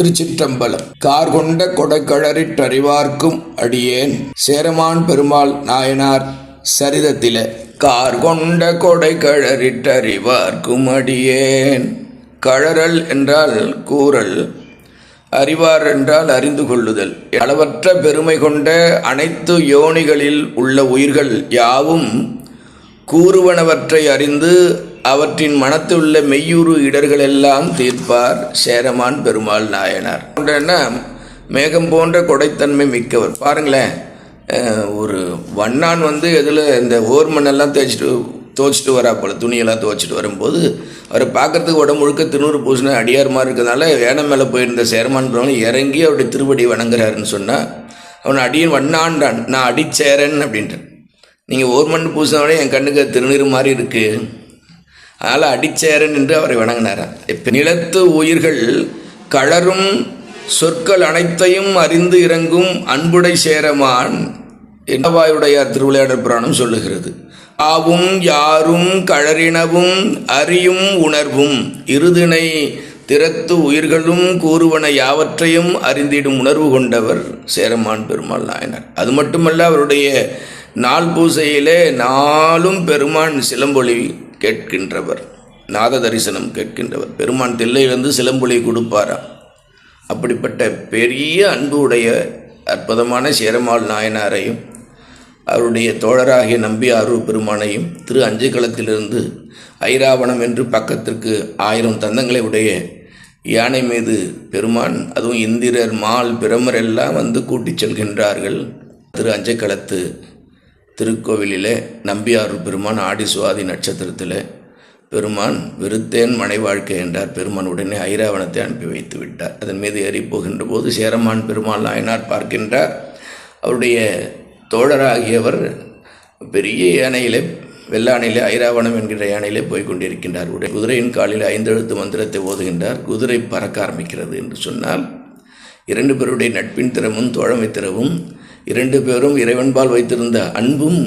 திருச்சிற்றம்பலம். Car கொண்ட கொடைக்கழறிற்றறிவார்க்கும் அடியேன். சேரமான் பெருமாள் நாயனார் சரிதத்தில கார் கொண்ட கொடைக்கழறிற்றறிவார்க்கும் அடியேன். கழறல் என்றால் கூறல் அறிவார் என்றால் அறிந்து கொள்ளுதல். அளவற்ற பெருமை கொண்ட அனைத்து யோனிகளில் உள்ள உயிர்கள் யாவும் கூறுவனவற்றை அறிந்து அவற்றின் மனத்துள்ள மெய்யூறு இடர்களெல்லாம் தீர்ப்பார் சேரமான் பெருமாள் நாயனார். என்ன மேகம் போன்ற கொடைத்தன்மை மிக்கவர். பாருங்களேன் ஒரு வண்ணான் வந்து இதில் இந்த ஓர்மண்ணெல்லாம் தேய்ச்சிட்டு துவச்சிட்டு வரா போல துணியெல்லாம் துவச்சிட்டு வரும்போது அவரை பார்க்கறதுக்கு உடம்பு முழுக்க திருநூறு பூசின அடியார் மாதிரி இருக்கிறதுனால வேடம் மேலே போயிருந்த சேரமான் பெருமாள் இறங்கி அவருடைய திருவடி வணங்குறாருன்னு சொன்னால் அவன் அடியன் வண்ணான்டான் நான் அடிச்சேரன் அப்படின்ட்டு நீங்கள் ஓர் மண் பூசினோடனே என் கண்ணுக்கு திருநீர் மாதிரி இருக்குது அதனால் அடிச்சேரன் என்று அவரை வணங்கினாராம் இப்போ நிலத்து உயிர்கள் களரும் சொற்கள் அனைத்தையும் அறிந்து இறங்கும் அன்புடை சேரமான் என்னவாயுடையார் திருவிளையாடல் புராணம் சொல்லுகிறது. ஆவும் யாரும் கழறினவும் அறியும் உணர்வும் இருதினை திறத்து உயிர்களும் கூறுவன யாவற்றையும் அறிந்திடும் உணர்வு கொண்டவர் சேரமான் பெருமாள் நாயனர். அது மட்டுமல்ல அவருடைய நாள் பூசையிலே நாளும் பெருமான் சிலம்பொழி கேட்கின்றவர் நாத தரிசனம் கேட்கின்றவர். பெருமான் தில்லையிலிருந்து சிலம்பொலி கொடுப்பாராம். அப்படிப்பட்ட பெரிய அன்பு உடைய அற்புதமான சேரமாள் நாயனாரையும் அவருடைய தோழராகிய நம்பியாரூர் பெருமானையும் திரு அஞ்சுக்களத்திலிருந்து ஐராவணம் என்று பக்கத்திற்கு ஆயிரம் தந்தங்களை உடைய யானை மீது பெருமான் அதுவும் இந்திரர் மால் பிரமர் எல்லாம் வந்து கூட்டிச் செல்கின்றார்கள். திரு அஞ்சைக்களத்து திருக்கோவிலிலே நம்பியாறு பெருமான் ஆடி சுவாதி நட்சத்திரத்தில் பெருமான் விருத்தேன் மனை வாழ்க்கை என்றார். பெருமான் உடனே ஐராவணத்தை அனுப்பி வைத்து விட்டார். அதன் மீது ஏறி போகின்ற போது சேரமான் பெருமாள் நாயனார் பார்க்கின்றார். அவருடைய தோழராகியவர் பெரிய யானையிலே வெள்ளானையிலே ஐராவணம் என்கிற யானையிலே போய் கொண்டிருக்கின்றார். உடைய குதிரையின் காலில் ஐந்தெழுத்து மந்திரத்தை ஓதுகின்றார். குதிரை பறக்க ஆரம்பிக்கிறது என்று சொன்னால் இரண்டு பேருடைய நட்பின் திறமும் தோழமை திறவும் இரண்டு பேரும் இறைவன்பால் வைத்திருந்த அன்பும்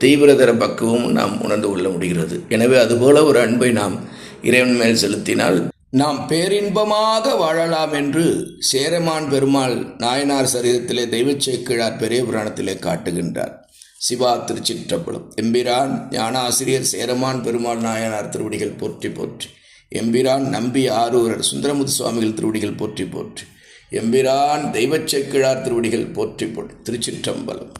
தீவிரதர பக்குவமும் நாம் உணர்ந்து கொள்ள முடிகிறது. எனவே அதுபோல ஒரு அன்பை நாம் இறைவன் மேல் செலுத்தினால் நாம் பேரின்பமாக வாழலாம் என்று சேரமான் பெருமாள் நாயனார் சரிதத்திலே தெய்வச்சேக்கிழார் பெரிய புராணத்திலே காட்டுகின்றார். சிவா திருச்சிற்றம்பலம். எம்பிரான் ஞானாசிரியர் சேரமான் பெருமாள் நாயனார் திருவடிகள் போற்றி போற்றி. எம்பிரான் நம்பி ஆரூரர் சுந்தரமுத்து சுவாமிகள் திருவடிகள் போற்றி போற்றி. எம்பிரான் தெய்வச் செக்கிழார் திருவடிகள் போற்றி போற்றி திருச்சிற்றம்பலம்.